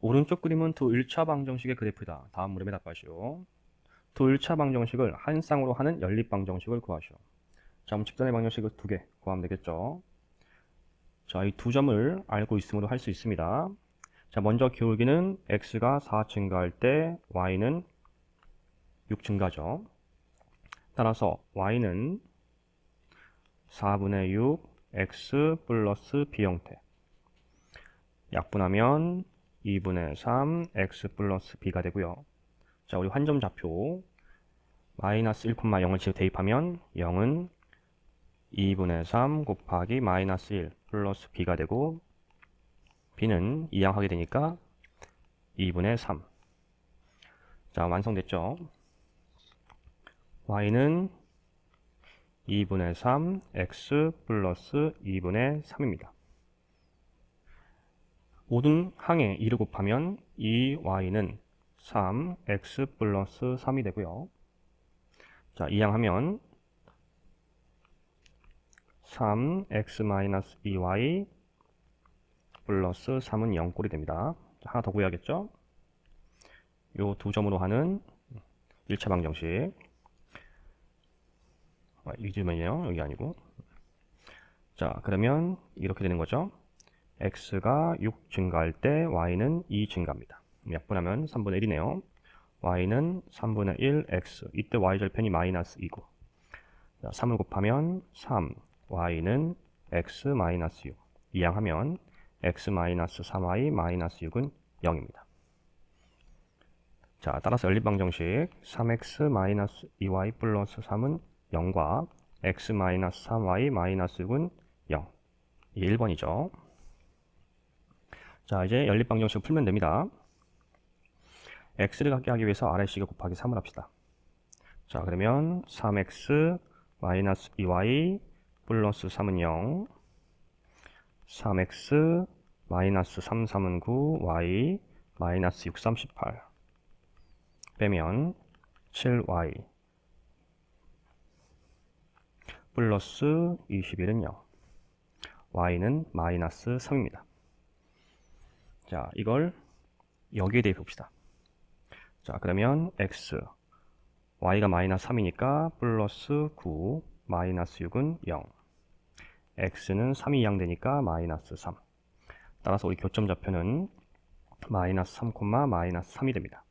오른쪽 그림은 두 1차 방정식의 그래프다. 다음 물음에 답하시오. 두 1차 방정식을 한 쌍으로 하는 연립 방정식을 구하시오. 자, 그럼 직선의 방정식을 두 개 구하면 되겠죠. 자, 이 두 점을 알고 있으므로 할 수 있습니다. 자, 먼저 기울기는 x가 4 증가할 때 y는 6 증가죠. 따라서 y는 4분의 6 x 플러스 b 형태. 약분하면 2분의 3 x 플러스 b가 되고요. 자, 우리 환점 좌표 마이너스 1,0을 지금 대입하면 0은 2분의 3 곱하기 마이너스 1 플러스 b가 되고 b는 이항하게 되니까 2분의 3. 자, 완성됐죠? y는 2분의 3 x 플러스 2분의 3입니다. 모든 항에 2를 곱하면 2y는 3 x 플러스 3이 되고요. 자, 이항하면 3 x 마이너스 2y 플러스 3은 0꼴이 됩니다. 자, 하나 더 구해야겠죠? 요 두 점으로 하는 1차 방정식. 아, 이 점이에요. 여기 아니고. 자, 그러면 이렇게 되는 거죠. X가 6 증가할 때 y는 2 증가합니다. 약분하면 3분의 1이네요. y는 3분의 1 x. 이때 y절편이 마이너스 2고. 자, 3을 곱하면 3. y는 x 마이너스 6. 이항하면 x 마이너스 3y 마이너스 6은 0입니다. 자, 따라서 연립방정식 3x 마이너스 2y 플러스 3은 0과 x 마이너스 3y 마이너스 6은 0. 이 1번이죠. 자, 이제 연립방정식을 풀면 됩니다. x를 갖게 하기 위해서 아래식을 곱하기 3을 합시다. 자, 그러면 3x 마이너스 2y 플러스 3은 0 3x 마이너스 3, 3은 9 y 마이너스 6, 38 빼면 7y 플러스 21은 0 y는 마이너스 3입니다. 자, 이걸 여기에 대입해 봅시다. 자, 그러면 x y가 마이너스 3이니까 플러스 9 마이너스 6은 0 x는 3이 이항되니까 마이너스 3 따라서 우리 교점 좌표는 마이너스 3, 마이너스 3이 됩니다.